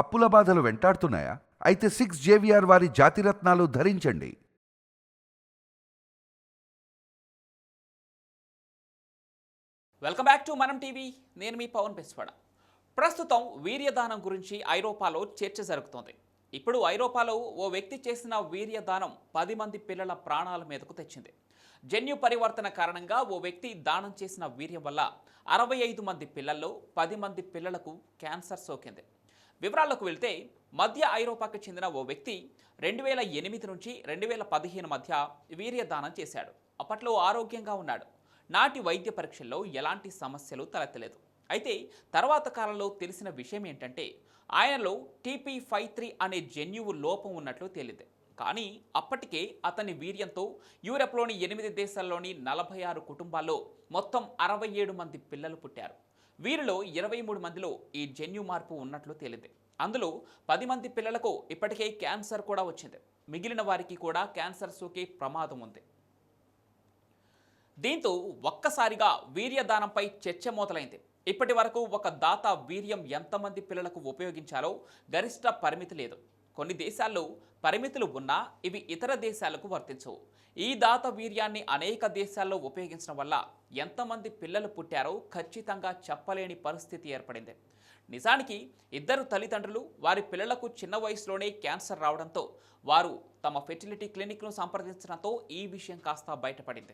అప్పుల బాధలు వెంటాడుతున్నాయా? అయితే సిక్స్ జేవిఆర్ వారి జాతిరత్నాలు ధరించండి. Welcome back to Manam TV. నేను మీ పవన్ బెస్వాడ ప్రస్తుతం వీర్యదానం గురించి ఐరోపాలో చర్చ జరుగుతోంది. ఇప్పుడు ఐరోపాలో ఓ వ్యక్తి చేసిన వీర్యదానం పది మంది పిల్లల ప్రాణాల మీదకు తెచ్చింది. జన్యు పరివర్తన కారణంగా ఓ వ్యక్తి దానం చేసిన వీర్యం వల్ల అరవై ఐదు మంది పిల్లల్లో పది మంది పిల్లలకు క్యాన్సర్ సోకింది. వివరాలకు వెళ్తే మధ్య ఐరోపాకు చెందిన ఓ వ్యక్తి రెండు వేల ఎనిమిది నుంచి రెండు వేల పదిహేను మధ్య వీర్యదానం చేశాడు. అప్పట్లో ఆరోగ్యంగా ఉన్నాడు. నాటి వైద్య పరీక్షల్లో ఎలాంటి సమస్యలు తలెత్తలేదు. అయితే తర్వాత కాలంలో తెలిసిన విషయం ఏంటంటే ఆయనలో టీపీ ఫైవ్ త్రీ అనే జన్యువు లోపం ఉన్నట్లు తేలింది. కానీ అప్పటికే అతని వీర్యంతో యూరప్లోని ఎనిమిది దేశాల్లోని నలభై ఆరు కుటుంబాల్లో మొత్తం అరవై ఏడు మంది పిల్లలు పుట్టారు. వీరిలో ఇరవై మూడు మందిలో ఈ జన్యు మార్పు ఉన్నట్లు తేలింది. అందులో పది మంది పిల్లలకు ఇప్పటికే క్యాన్సర్ కూడా వచ్చింది. మిగిలిన వారికి కూడా క్యాన్సర్ సోకే ప్రమాదం ఉంది. దీంతో ఒక్కసారిగా వీర్యదానంపై చర్చ మొదలైంది. ఇప్పటి వరకు ఒక దాత వీర్యం ఎంతమంది పిల్లలకు ఉపయోగించాలో గరిష్ట పరిమితి లేదు. కొన్ని దేశాల్లో పరిమితులు ఉన్నా ఇవి ఇతర దేశాలకు వర్తించవు. ఈ దాత వీర్యాన్ని అనేక దేశాల్లో ఉపయోగించడం వల్ల ఎంతమంది పిల్లలు పుట్టారో ఖచ్చితంగా చెప్పలేని పరిస్థితి ఏర్పడింది. నిజానికి ఇద్దరు తల్లిదండ్రులు వారి పిల్లలకు చిన్న వయసులోనే క్యాన్సర్ రావడంతో వారు తమ ఫెర్టిలిటీ క్లినిక్ను సంప్రదించడంతో ఈ విషయం కాస్త బయటపడింది.